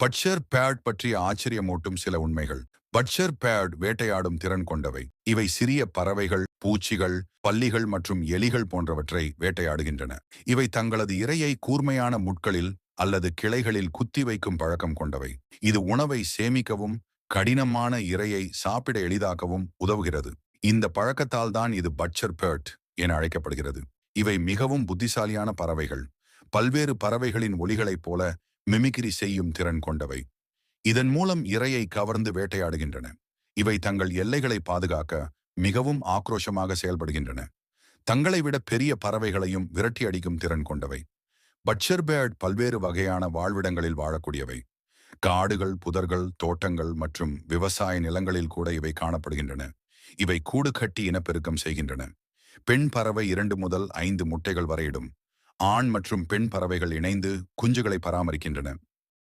பட்சர் bad பற்றிய ஆச்சரியமூட்டும் சில உண்மைகள். பட்சர் பேட் வேட்டையாடும் திறன் கொண்டவை. இவை சிறிய பறவைகள் பூச்சிகள் பல்லிகள் மற்றும் எலிகள் போன்றவற்றை வேட்டையாடுகின்றன. இவை தங்களது இரையை கூர்மையான முட்களில் அல்லது கிளைகளில் குத்தி வைக்கும் பழக்கம் கொண்டவை. இது உணவை சேமிக்கவும் கடினமான இரையை சாப்பிட எளிதாக்கவும் உதவுகிறது. இந்த பழக்கத்தால் தான் இது பட்சர் பேர்ட் என அழைக்கப்படுகிறது. இவை மிகவும் புத்திசாலியான பறவைகள். பல்வேறு பறவைகளின் ஒலிகளைப் போல மிமிகிரி செய்யும் திறன் கொண்டவை. இதன் மூலம் இரையை கவர்ந்து வேட்டையாடுகின்றன. இவை தங்கள் எல்லைகளை பாதுகாக்க மிகவும் ஆக்ரோஷமாக செயல்படுகின்றன. தங்களை விட பெரிய பறவைகளையும் விரட்டி அடிக்கும் திறன் கொண்டவை. பட்சர் பேர்ட் பல்வேறு வகையான வாழ்விடங்களில் வாழக்கூடியவை. காடுகள் புதர்கள் தோட்டங்கள் மற்றும் விவசாய நிலங்களில் கூட இவை காணப்படுகின்றன. இவை கூடு கட்டி இனப்பெருக்கம் செய்கின்றன. பெண் பறவை இரண்டு முதல் ஐந்து முட்டைகள் வரையிடும் ஆண் மற்றும் பெண் பறவைகள் இணைந்து குஞ்சுகளை பராமரிக்கின்றன.